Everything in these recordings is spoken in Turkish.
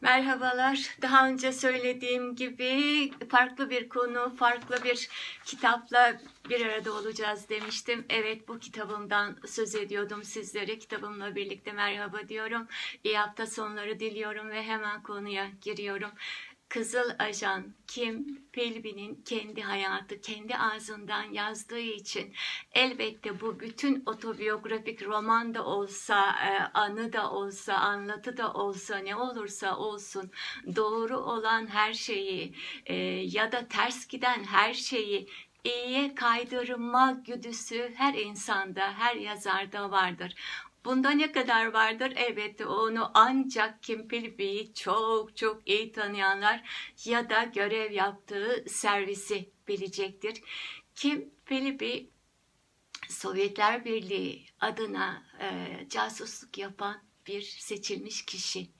Merhabalar. Daha önce söylediğim gibi farklı bir konu, farklı bir kitapla bir arada olacağız demiştim. Evet bu kitabımdan söz ediyordum sizlere. Kitabımla birlikte merhaba diyorum. İyi hafta sonları diliyorum ve hemen konuya giriyorum. Kızıl Ajan Kim Pelvin'in kendi hayatı, kendi ağzından yazdığı için elbette bu bütün otobiyografik roman da olsa, e, anı da olsa, anlatı da olsa, ne olursa olsun doğru olan her şeyi e, ya da ters giden her şeyi iyiye kaydırma güdüsü her insanda, her yazarda vardır. Bunda ne kadar vardır? Elbette onu ancak Kim Philippe'yi çok çok iyi tanıyanlar ya da görev yaptığı servisi bilecektir. Kim Philippe Sovyetler Birliği adına e, casusluk yapan bir seçilmiş kişi.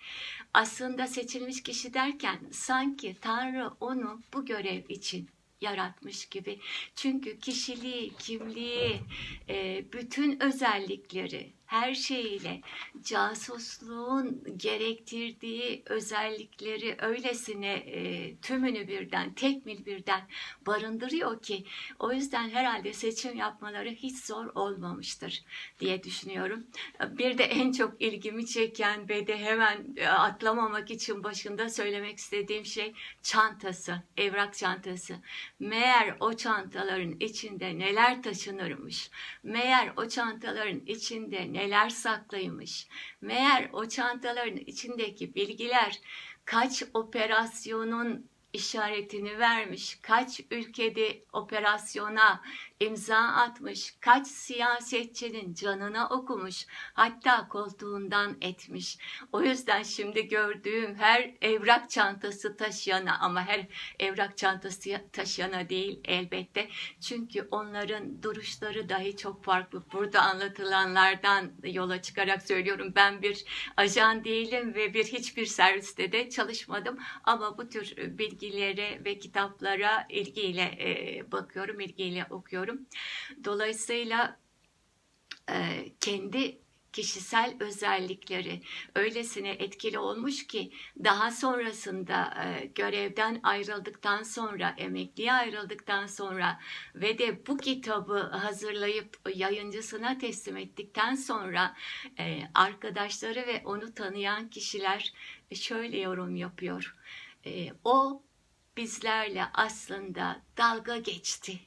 Aslında seçilmiş kişi derken sanki Tanrı onu bu görev için yaratmış gibi. Çünkü kişiliği, kimliği, e, bütün özellikleri, her şeyiyle casusluğun gerektirdiği özellikleri öylesine e, tümünü birden, tekmil birden barındırıyor ki o yüzden herhalde seçim yapmaları hiç zor olmamıştır diye düşünüyorum. Bir de en çok ilgimi çeken ve de hemen e, atlamamak için başında söylemek istediğim şey çantası, evrak çantası. Meğer o çantaların içinde neler taşınırmış, meğer o çantaların içinde neler saklıymış, meğer o çantaların içindeki bilgiler kaç operasyonun işaretini vermiş, kaç ülkede operasyona imza atmış, kaç siyasetçinin canına okumuş, hatta koltuğundan etmiş. O yüzden şimdi gördüğüm her evrak çantası taşıyana ama her evrak çantası taşıyana değil elbette. Çünkü onların duruşları dahi çok farklı. Burada anlatılanlardan yola çıkarak söylüyorum. Ben bir ajan değilim ve bir hiçbir serviste de çalışmadım ama bu tür bilgilere ve kitaplara ilgiyle e, bakıyorum, ilgiyle okuyorum. Dolayısıyla e, kendi kişisel özellikleri öylesine etkili olmuş ki daha sonrasında e, görevden ayrıldıktan sonra, emekliye ayrıldıktan sonra ve de bu kitabı hazırlayıp yayıncısına teslim ettikten sonra e, arkadaşları ve onu tanıyan kişiler şöyle yorum yapıyor. E, o bizlerle aslında dalga geçti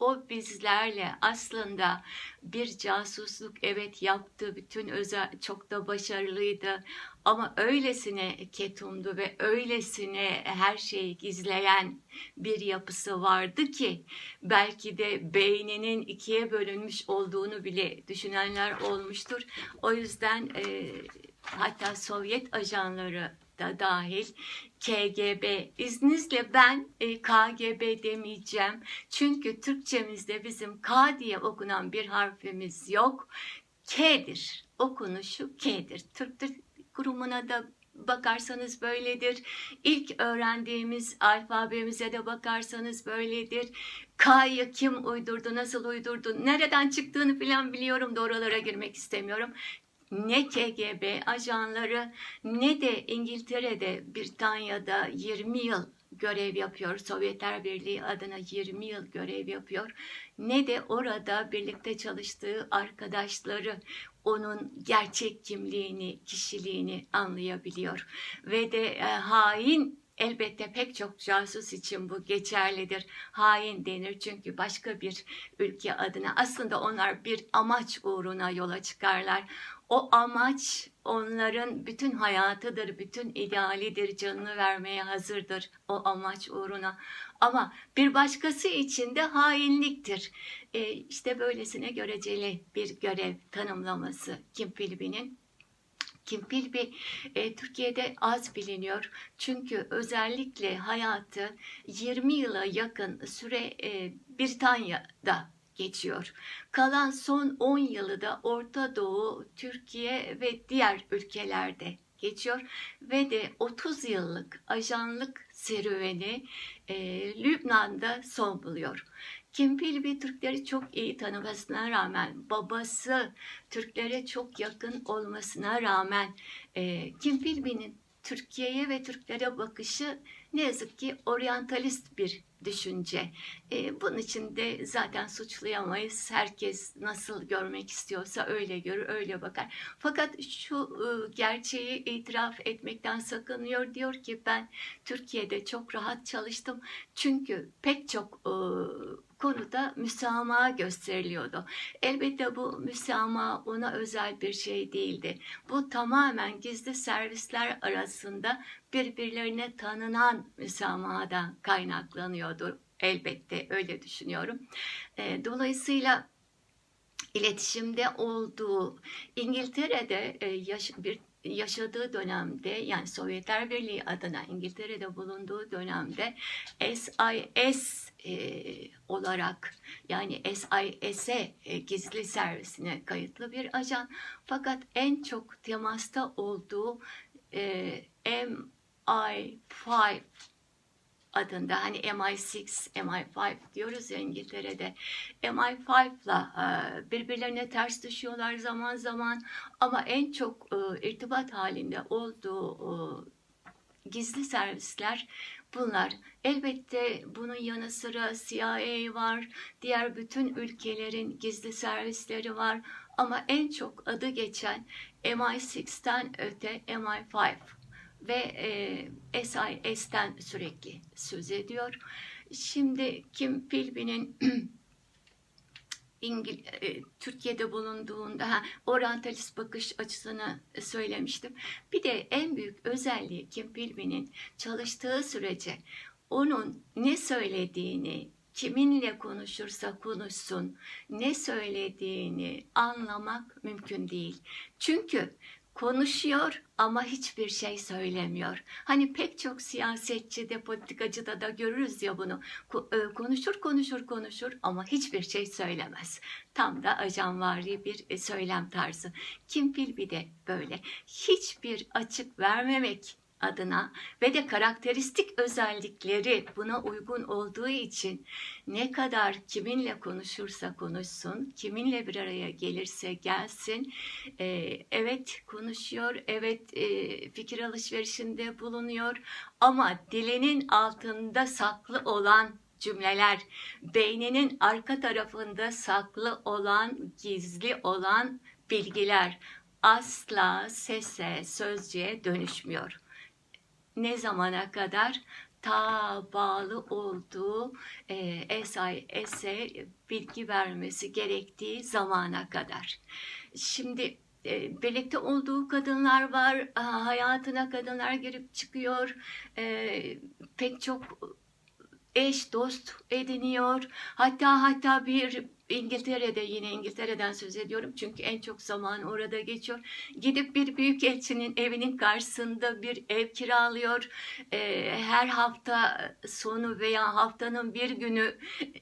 o bizlerle aslında bir casusluk evet yaptı, bütün özel çok da başarılıydı ama öylesine ketumdu ve öylesine her şeyi gizleyen bir yapısı vardı ki belki de beyninin ikiye bölünmüş olduğunu bile düşünenler olmuştur. O yüzden e, hatta Sovyet ajanları da dahil KGB. İzninizle ben e, KGB demeyeceğim. Çünkü Türkçemizde bizim K diye okunan bir harfimiz yok. K'dir. Okunuşu K'dir. Türk kurumuna da bakarsanız böyledir. İlk öğrendiğimiz alfabemize de bakarsanız böyledir. K'yı kim uydurdu, nasıl uydurdu, nereden çıktığını falan biliyorum da oralara girmek istemiyorum ne KGB ajanları ne de İngiltere'de Britanya'da 20 yıl görev yapıyor. Sovyetler Birliği adına 20 yıl görev yapıyor. Ne de orada birlikte çalıştığı arkadaşları onun gerçek kimliğini, kişiliğini anlayabiliyor. Ve de e, hain Elbette pek çok casus için bu geçerlidir. Hain denir çünkü başka bir ülke adına aslında onlar bir amaç uğruna yola çıkarlar. O amaç onların bütün hayatıdır, bütün idealidir, canını vermeye hazırdır o amaç uğruna. Ama bir başkası için de hainliktir. E, işte böylesine göreceli bir görev tanımlaması Kim Philippe'nin. Kim Philby e, Türkiye'de az biliniyor. Çünkü özellikle hayatı 20 yıla yakın süre e, Britanya'da geçiyor. Kalan son 10 yılı da Orta Doğu, Türkiye ve diğer ülkelerde geçiyor ve de 30 yıllık ajanlık serüveni e, Lübnan'da son buluyor. Kim Philby Türkleri çok iyi tanımasına rağmen, babası Türklere çok yakın olmasına rağmen e, Kim Philby'nin Türkiye'ye ve Türklere bakışı ne yazık ki oryantalist bir düşünce. E, bunun için de zaten suçlayamayız. Herkes nasıl görmek istiyorsa öyle görür, öyle bakar. Fakat şu e, gerçeği itiraf etmekten sakınıyor. Diyor ki ben Türkiye'de çok rahat çalıştım. Çünkü pek çok e, konuda müsamaha gösteriliyordu. Elbette bu müsamaha ona özel bir şey değildi. Bu tamamen gizli servisler arasında birbirlerine tanınan müsamahadan kaynaklanıyordu. Elbette öyle düşünüyorum. E, dolayısıyla iletişimde olduğu İngiltere'de e, yaş bir yaşadığı dönemde yani Sovyetler Birliği adına İngiltere'de bulunduğu dönemde SIS e, olarak yani SIS'e e, gizli servisine kayıtlı bir ajan fakat en çok temasta olduğu e, MI5 adında hani MI6, MI5 diyoruz ya İngiltere'de. MI5'la e, birbirlerine ters düşüyorlar zaman zaman ama en çok e, irtibat halinde olduğu gizli servisler bunlar. Elbette bunun yanı sıra CIA var, diğer bütün ülkelerin gizli servisleri var ama en çok adı geçen MI6'ten öte MI5 ve e, SIS'ten sürekli söz ediyor. Şimdi Kim Philby'nin İngil e, Türkiye'de bulunduğunda ha, oryantalist bakış açısını söylemiştim. Bir de en büyük özelliği Kim Philby'nin çalıştığı sürece onun ne söylediğini, kiminle konuşursa konuşsun, ne söylediğini anlamak mümkün değil. Çünkü konuşuyor ama hiçbir şey söylemiyor. Hani pek çok siyasetçi de politikacıda da görürüz ya bunu. E, konuşur konuşur konuşur ama hiçbir şey söylemez. Tam da ajanvari bir e, söylem tarzı. Kim Philby de böyle. Hiçbir açık vermemek adına ve de karakteristik özellikleri buna uygun olduğu için ne kadar kiminle konuşursa konuşsun, kiminle bir araya gelirse gelsin, e, evet konuşuyor, evet e, fikir alışverişinde bulunuyor ama dilinin altında saklı olan cümleler, beyninin arka tarafında saklı olan, gizli olan bilgiler asla sese, sözcüğe dönüşmüyor ne zamana kadar ta bağlı olduğu e, SIS'e bilgi vermesi gerektiği zamana kadar. Şimdi e, birlikte olduğu kadınlar var, hayatına kadınlar girip çıkıyor, e, pek çok eş, dost ediniyor. Hatta hatta bir İngiltere'de yine İngiltere'den söz ediyorum çünkü en çok zaman orada geçiyor. Gidip bir büyük elçinin evinin karşısında bir ev kiralıyor. Ee, her hafta sonu veya haftanın bir günü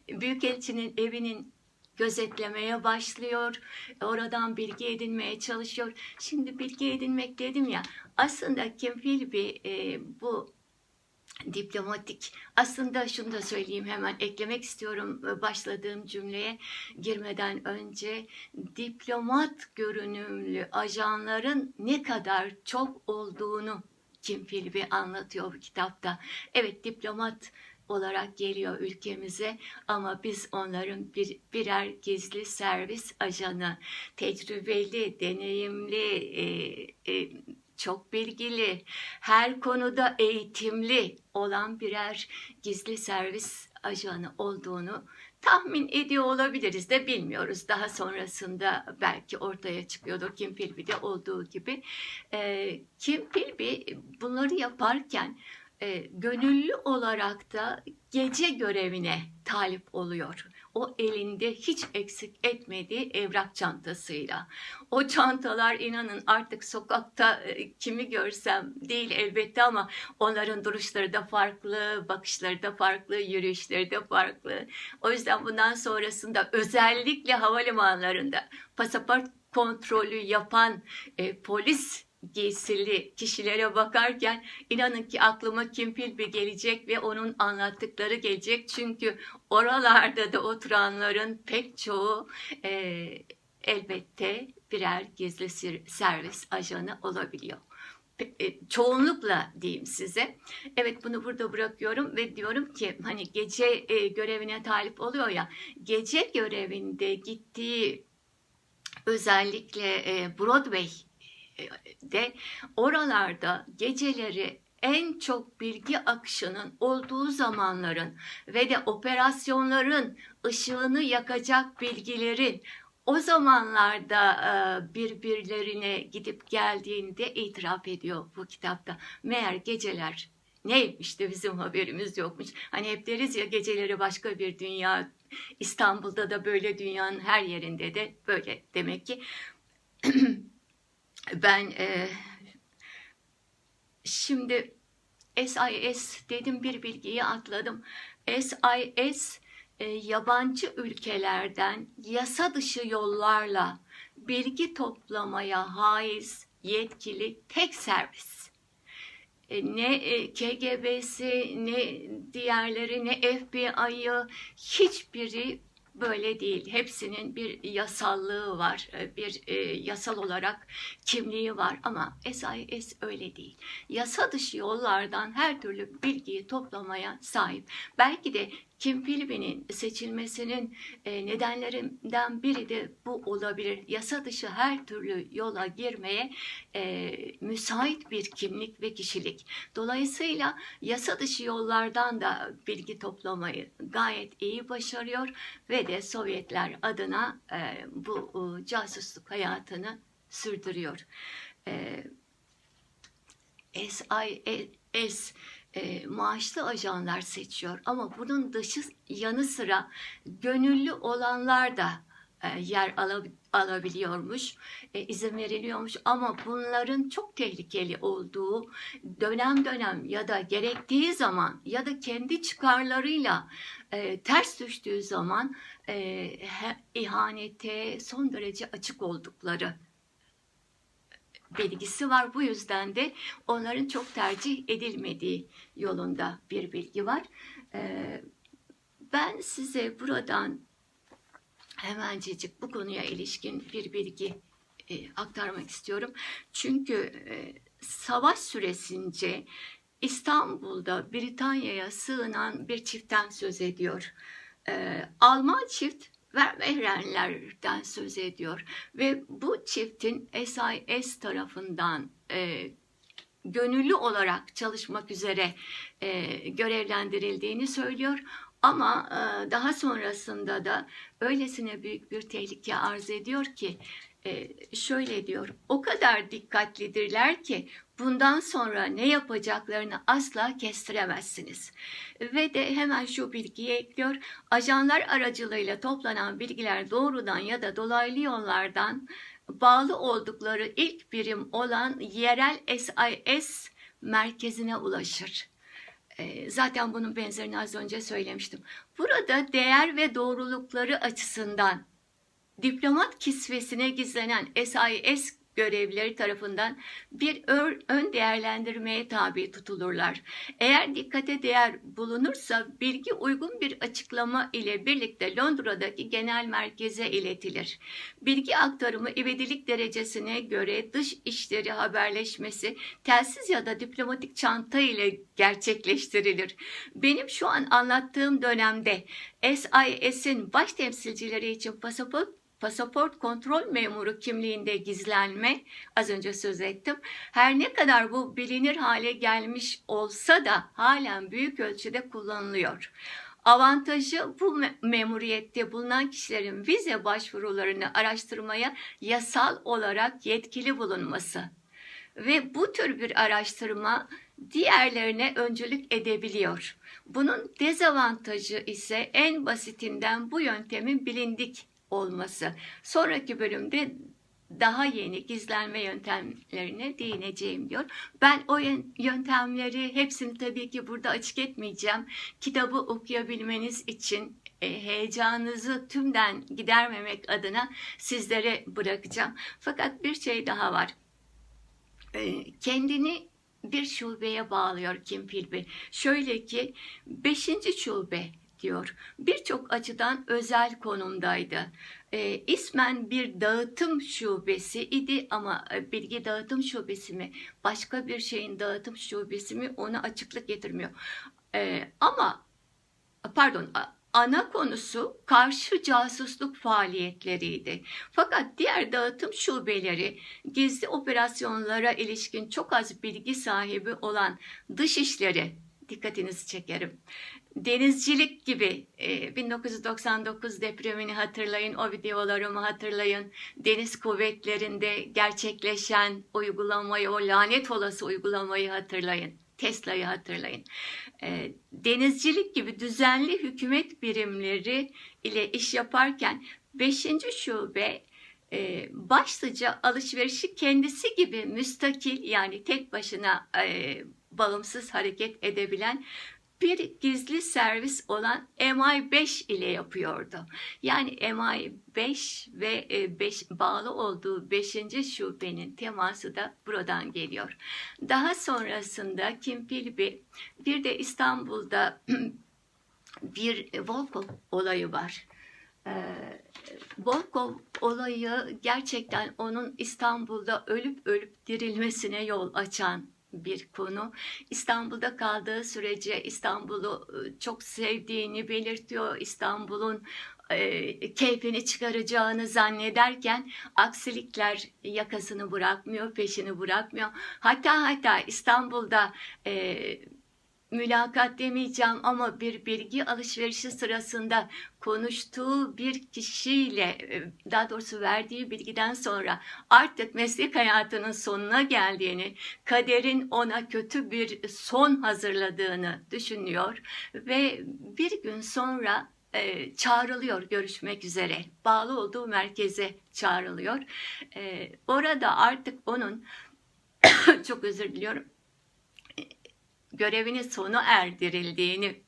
büyük elçinin evinin gözetlemeye başlıyor. Oradan bilgi edinmeye çalışıyor. Şimdi bilgi edinmek dedim ya aslında Kim Philby e, bu diplomatik. Aslında şunu da söyleyeyim hemen eklemek istiyorum e, başladığım cümleye girmeden önce diplomat görünümlü ajanların ne kadar çok olduğunu Kim Philby anlatıyor bu kitapta. Evet diplomat olarak geliyor ülkemize ama biz onların bir, birer gizli servis ajanı, tecrübeli, deneyimli, e, e, çok bilgili, her konuda eğitimli olan birer gizli servis ajanı olduğunu tahmin ediyor olabiliriz de bilmiyoruz. Daha sonrasında belki ortaya çıkıyordu Kim Philby'de olduğu gibi. E, Kim Philby bunları yaparken e, gönüllü olarak da gece görevine talip oluyor o elinde hiç eksik etmediği evrak çantasıyla. O çantalar inanın artık sokakta e, kimi görsem değil elbette ama onların duruşları da farklı, bakışları da farklı, yürüyüşleri de farklı. O yüzden bundan sonrasında özellikle havalimanlarında pasaport kontrolü yapan e, polis giysili kişilere bakarken inanın ki aklıma Kim Philby gelecek ve onun anlattıkları gelecek. Çünkü oralarda da oturanların pek çoğu e, elbette birer gizli servis ajanı olabiliyor. e, çoğunlukla diyeyim size. Evet bunu burada bırakıyorum ve diyorum ki hani gece e, görevine talip oluyor ya gece görevinde gittiği özellikle e, Broadway'de oralarda geceleri en çok bilgi akışının olduğu zamanların ve de operasyonların ışığını yakacak bilgilerin o zamanlarda e, birbirlerine gidip geldiğinde itiraf ediyor bu kitapta. Meğer geceler neymiş de bizim haberimiz yokmuş. Hani hep deriz ya geceleri başka bir dünya. İstanbul'da da böyle dünyanın her yerinde de böyle demek ki. ben e, şimdi SIS dedim bir bilgiyi atladım. SIS e, yabancı ülkelerden yasa dışı yollarla bilgi toplamaya haiz yetkili tek servis. E, ne e, KGB'si ne diğerleri ne FBI'yı hiçbiri böyle değil. Hepsinin bir yasallığı var, e, bir e, yasal olarak kimliği var ama SIS öyle değil. Yasa dışı yollardan her türlü bilgiyi toplamaya sahip. Belki de Kim Philby'nin seçilmesinin e, nedenlerinden biri de bu olabilir. Yasa dışı her türlü yola girmeye e, müsait bir kimlik ve kişilik. Dolayısıyla yasa dışı yollardan da bilgi toplamayı gayet iyi başarıyor ve de Sovyetler adına e, bu casusluk hayatını sürdürüyor. E, SIS e, maaşlı ajanlar seçiyor. Ama bunun dışı yanı sıra gönüllü olanlar da e, yer alab- alabiliyormuş, e, izin veriliyormuş. Ama bunların çok tehlikeli olduğu dönem dönem ya da gerektiği zaman ya da kendi çıkarlarıyla e, ters düştüğü zaman e, ihanete son derece açık oldukları bilgisi var. Bu yüzden de onların çok tercih edilmediği yolunda bir bilgi var. Ee, ben size buradan hemencecik bu konuya ilişkin bir bilgi e, aktarmak istiyorum. Çünkü e, savaş süresince İstanbul'da Britanya'ya sığınan bir çiftten söz ediyor. Ee, Alman çift Vermehrenlerden söz ediyor ve bu çiftin SIS tarafından e, gönüllü olarak çalışmak üzere e, görevlendirildiğini söylüyor. Ama e, daha sonrasında da öylesine büyük bir tehlike arz ediyor ki şöyle diyor o kadar dikkatlidirler ki bundan sonra ne yapacaklarını asla kestiremezsiniz. Ve de hemen şu bilgiyi ekliyor. Ajanlar aracılığıyla toplanan bilgiler doğrudan ya da dolaylı yollardan bağlı oldukları ilk birim olan yerel SIS merkezine ulaşır. E, Zaten bunun benzerini az önce söylemiştim. Burada değer ve doğrulukları açısından diplomat kisvesine gizlenen SIS görevlileri tarafından bir ön değerlendirmeye tabi tutulurlar. Eğer dikkate değer bulunursa bilgi uygun bir açıklama ile birlikte Londra'daki genel merkeze iletilir. Bilgi aktarımı ivedilik derecesine göre dış işleri haberleşmesi telsiz ya da diplomatik çanta ile gerçekleştirilir. Benim şu an anlattığım dönemde SIS'in baş temsilcileri için pasaport pasaport kontrol memuru kimliğinde gizlenme az önce söz ettim. Her ne kadar bu bilinir hale gelmiş olsa da halen büyük ölçüde kullanılıyor. Avantajı bu me- memuriyette bulunan kişilerin vize başvurularını araştırmaya yasal olarak yetkili bulunması ve bu tür bir araştırma diğerlerine öncülük edebiliyor. Bunun dezavantajı ise en basitinden bu yöntemin bilindik olması. Sonraki bölümde daha yeni gizlenme yöntemlerine değineceğim diyor. Ben o yön- yöntemleri hepsini tabii ki burada açık etmeyeceğim. Kitabı okuyabilmeniz için e, heyecanınızı tümden gidermemek adına sizlere bırakacağım. Fakat bir şey daha var. E, kendini bir şubeye bağlıyor Kim Philby. Şöyle ki 5. şube diyor. Birçok açıdan özel konumdaydı. e, ismen bir dağıtım şubesi idi ama e, bilgi dağıtım şubesi mi başka bir şeyin dağıtım şubesi mi onu açıklık getirmiyor. E, ama pardon ana konusu karşı casusluk faaliyetleriydi. Fakat diğer dağıtım şubeleri gizli operasyonlara ilişkin çok az bilgi sahibi olan dışişleri dikkatinizi çekerim. Denizcilik gibi e, 1999 depremini hatırlayın, o videolarımı hatırlayın. Deniz kuvvetlerinde gerçekleşen uygulamayı, o lanet olası uygulamayı hatırlayın. Tesla'yı hatırlayın. E, denizcilik gibi düzenli hükümet birimleri ile iş yaparken 5. şube e, başlıca alışverişi kendisi gibi müstakil yani tek başına e, bağımsız hareket edebilen bir gizli servis olan MI5 ile yapıyordu. Yani MI5 ve 5 bağlı olduğu 5. şubenin teması da buradan geliyor. Daha sonrasında Kim Philby bir de İstanbul'da bir Volkov olayı var. Ee, Volkov olayı gerçekten onun İstanbul'da ölüp ölüp dirilmesine yol açan bir konu. İstanbul'da kaldığı sürece İstanbul'u e, çok sevdiğini belirtiyor. İstanbul'un e, keyfini çıkaracağını zannederken aksilikler yakasını bırakmıyor, peşini bırakmıyor. Hatta hatta İstanbul'da e, mülakat demeyeceğim ama bir bilgi alışverişi sırasında konuştuğu bir kişiyle e, daha doğrusu verdiği bilgiden sonra artık meslek hayatının sonuna geldiğini, kaderin ona kötü bir son hazırladığını düşünüyor ve bir gün sonra e, çağrılıyor görüşmek üzere. Bağlı olduğu merkeze çağrılıyor. E, orada artık onun çok özür diliyorum görevini sona erdirildiğini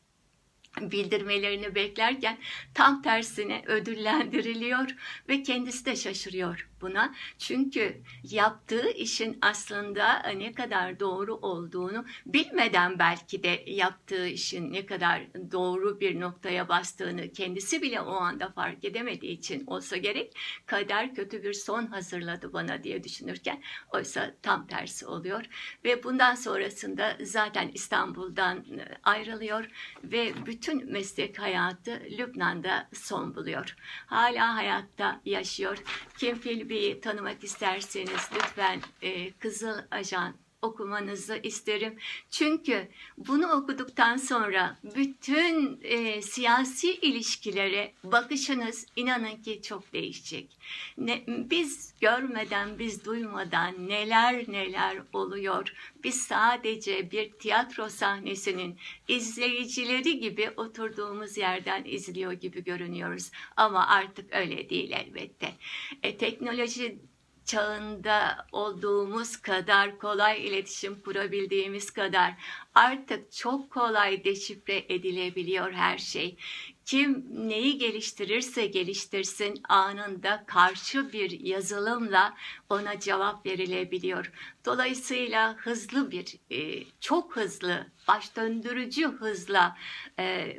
bildirmelerini beklerken tam tersine ödüllendiriliyor ve kendisi de şaşırıyor buna. Çünkü yaptığı işin aslında ne kadar doğru olduğunu bilmeden belki de yaptığı işin ne kadar doğru bir noktaya bastığını kendisi bile o anda fark edemediği için olsa gerek kader kötü bir son hazırladı bana diye düşünürken oysa tam tersi oluyor ve bundan sonrasında zaten İstanbul'dan ayrılıyor ve bütün meslek hayatı Lübnan'da son buluyor. Hala hayatta yaşıyor. Kim Philby'yi tanımak isterseniz lütfen e, Kızıl Ajan okumanızı isterim. Çünkü bunu okuduktan sonra bütün e, siyasi ilişkilere bakışınız inanın ki çok değişecek. Ne, biz görmeden, biz duymadan neler neler oluyor. Biz sadece bir tiyatro sahnesinin izleyicileri gibi oturduğumuz yerden izliyor gibi görünüyoruz. Ama artık öyle değil elbette. E, teknoloji çağında olduğumuz kadar kolay iletişim kurabildiğimiz kadar artık çok kolay deşifre edilebiliyor her şey. Kim neyi geliştirirse geliştirsin anında karşı bir yazılımla ona cevap verilebiliyor. Dolayısıyla hızlı bir, e, çok hızlı, baş döndürücü hızla e,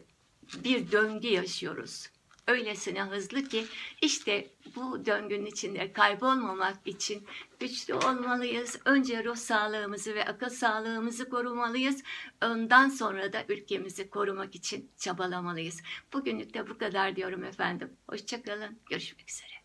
bir döngü yaşıyoruz öylesine hızlı ki işte bu döngünün içinde kaybolmamak için güçlü olmalıyız. Önce ruh sağlığımızı ve akıl sağlığımızı korumalıyız. Ondan sonra da ülkemizi korumak için çabalamalıyız. Bugünlük de bu kadar diyorum efendim. Hoşçakalın. Görüşmek üzere.